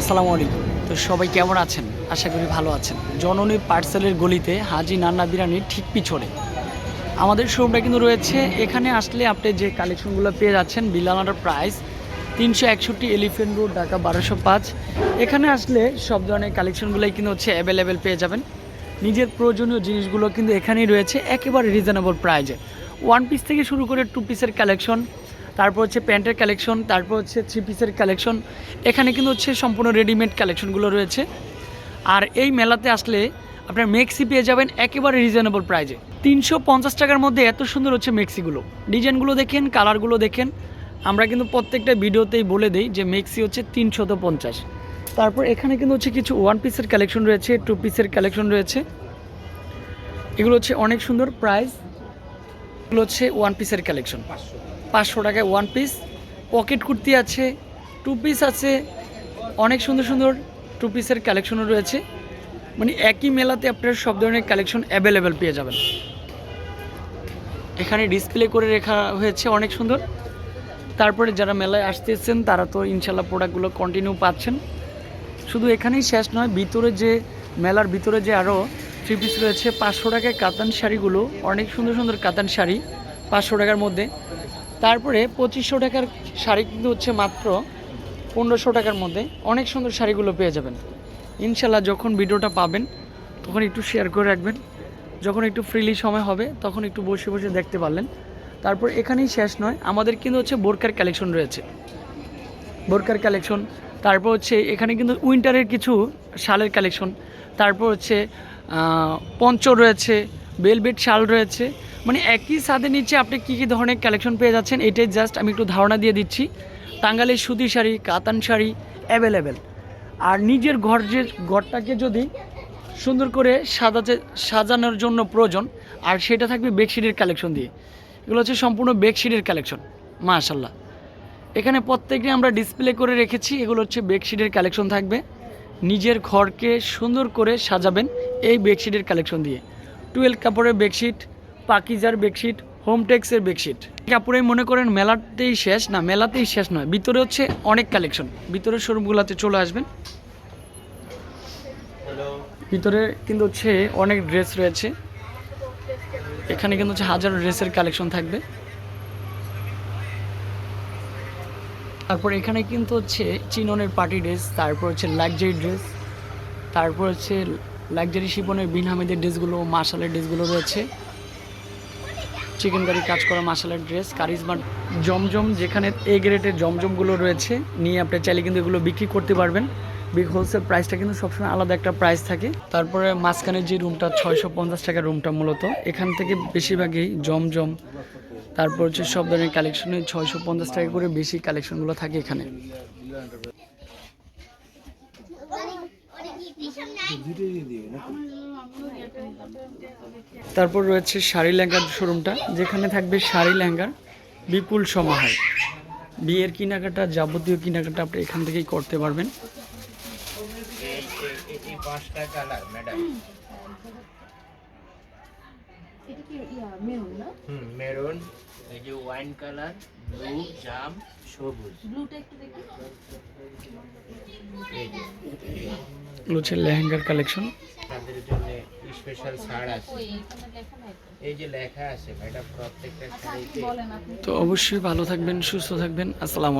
আসসালামু আলাইকুম। তো সবাই কেমন আছেন? আশা করি ভালো আছেন। জননী পার্সেলের গলিতে হাজি নান্না বিরানির ঠিক পিছনে। আমাদের শোরুমটা কিন্তু রয়েছে। এখানে আসলে আপনি যে কালেকশনগুলো পেয়ে যাচ্ছেন বিলানার প্রাইস তিনশো একষট্টি এলিফেন্ট রোড ঢাকা বারোশো পাঁচ। এখানে আসলে সব ধরনের কালেকশনগুলোই কিন্তু হচ্ছে অ্যাভেলেবেল পেয়ে যাবেন। নিজের প্রয়োজনীয় জিনিসগুলো কিন্তু এখানেই রয়েছে, একেবারে রিজনেবল প্রাইজে ওয়ান পিস থেকে শুরু করে টু পিসের কালেকশন তারপর হচ্ছে প্যান্টের কালেকশন তারপর হচ্ছে থ্রি পিসের কালেকশন এখানে কিন্তু হচ্ছে সম্পূর্ণ রেডিমেড কালেকশনগুলো রয়েছে। আর এই মেলাতে আসলে আপনার মেক্সি পেয়ে যাবেন একেবারে রিজনেবল প্রাইজে তিনশো পঞ্চাশ টাকার মধ্যে এত সুন্দর হচ্ছে মেক্সিগুলো ডিজাইনগুলো দেখেন কালারগুলো দেখেন। আমরা কিন্তু প্রত্যেকটা ভিডিওতেই বলে দিই যে মেক্সি হচ্ছে তিনশত পঞ্চাশ। তারপর এখানে কিন্তু হচ্ছে কিছু ওয়ান পিসের কালেকশন রয়েছে টু পিসের কালেকশন রয়েছে। এগুলো হচ্ছে অনেক সুন্দর প্রাইস এগুলো হচ্ছে ওয়ান পিসের কালেকশন পাঁচশো। টাকায় ওয়ান পিস পকেট কুর্তি আছে টু পিস আছে অনেক সুন্দর সুন্দর টু পিসের কালেকশনও রয়েছে। মানে একই মেলাতে আপনার সব ধরনের কালেকশন অ্যাভেলেবেল পেয়ে যাবেন। এখানে ডিসপ্লে করে রেখা হয়েছে অনেক সুন্দর। তারপরে যারা মেলায় আসতেছেন তারা তো ইনশাল্লাহ প্রোডাক্টগুলো কন্টিনিউ পাচ্ছেন। শুধু এখানেই শেষ নয় ভিতরে যে মেলার ভিতরে যে আরও থ্রি পিস রয়েছে, পাঁচশো টাকায় কাতান শাড়িগুলো, অনেক সুন্দর সুন্দর কাতান শাড়ি, পাঁচশো টাকার মধ্যে। তারপরে পঁচিশশো টাকার শাড়ি কিন্তু হচ্ছে মাত্র পনেরোশো টাকার মধ্যে। অনেক সুন্দর শাড়িগুলো পেয়ে যাবেন। ইনশাল্লাহ যখন ভিডিওটা পাবেন, তখন একটু শেয়ার করে রাখবেন। যখন একটু ফ্রিলি সময় হবে, তখন একটু বসে বসে দেখতে পারলেন। তারপর এখানেই শেষ নয়, আমাদের কিন্তু হচ্ছে বোরকার কালেকশন রয়েছে। বোরকার কালেকশন তারপর হচ্ছে এখানে কিন্তু উইন্টারের কিছু শালের কালেকশন তারপর হচ্ছে পঞ্চ রয়েছে, বেলবেট শাল রয়েছে। মানে একই ছাদের নিচে আপনি কী কী ধরনের কালেকশন পেয়ে যাচ্ছেন, এটাই জাস্ট আমি একটু ধারণা দিয়ে দিচ্ছি। টাঙ্গালের সুতি শাড়ি, কাতান শাড়ি অ্যাভেলেবেল আর নিজের ঘর যে ঘরটাকে যদি সুন্দর করে সাজাতে সাজানোর জন্য প্রয়োজন, আর সেটা থাকবে বেডশিটের কালেকশন দিয়ে। এগুলো হচ্ছে সম্পূর্ণ বেডশিটের কালেকশন মাশাল্লাহ এখানে প্রত্যেকটি আমরা ডিসপ্লে করে রেখেছি, এগুলো হচ্ছে বেডশিটের কালেকশন থাকবে। নিজের ঘরকে সুন্দর করে সাজাবেন এই বেডশিটের কালেকশন দিয়ে। টুয়েলভ কাপড়ের বেডশিট পাকিজার বেডশিট হোমটেক্সের বেডশিট। কাপড়ে মনে করেন মেলাতেই শেষ না মেলাতেই শেষ নয় ভিতরে হচ্ছে অনেক কালেকশন। ভিতরের শোরুমগুলোতে চলে আসবেন। ভিতরে কিন্তু হচ্ছে অনেক ড্রেস রয়েছে। এখানে কিন্তু হচ্ছে হাজার ড্রেসের কালেকশন থাকবে। তারপর এখানে কিন্তু হচ্ছে চিননের পার্টি ড্রেস, তারপর হচ্ছে লাক্সারি ড্রেস, তারপর হচ্ছে লাক্সারি শিপনের বিন হামিদের ড্রেসগুলো, মার্শালের ড্রেসগুলো রয়েছে। চিকেন কারি কাজ করা মার্শালের ড্রেস কারিজমা জমজম, যেখানে এ গ্রেডের জমজমগুলো রয়েছে, নিয়ে আপনি চাইলে কিন্তু এগুলো বিক্রি করতে পারবেন। বিগ হোলসেল প্রাইসটা কিন্তু সবসময় আলাদা একটা প্রাইস থাকে। তারপরে মাঝখানে যে রুমটা ছয়শো পঞ্চাশ টাকার রুমটা মূলত, এখান থেকে বেশিরভাগই জমজম। তারপর হচ্ছে সব ধরনের কালেকশনে ছয়শো পঞ্চাশ টাকা করে বেশি কালেকশনগুলো থাকে এখানে। তারপর রয়েছে শাড়ি লেহেঙ্গার শোরুমটা যেখানে থাকবে শাড়ি লেহেঙ্গার বিপুল সমাহার। বিয়ের কেনাকাটা, যাবতীয় কেনাকাটা আপনি এখান থেকেই করতে পারবেন। পাঁচটা কালার ম্যাডাম। এটা কি ইয়া মেরুন না? হুম মেরুন। এই যে ওয়াইন কালার ব্লু জাম সবুজ। ব্লুটা একটু দেখি। এগুলো হচ্ছে লেহেঙ্গার কালেকশন। তাদের জন্য স্পেশাল ছাড় আছে। এই যে লেখা আছে ম্যাডাম প্রত্যেকটা আচ্ছা তো অবশ্যই ভালো থাকবেন সুস্থ থাকবেন। আসসালামু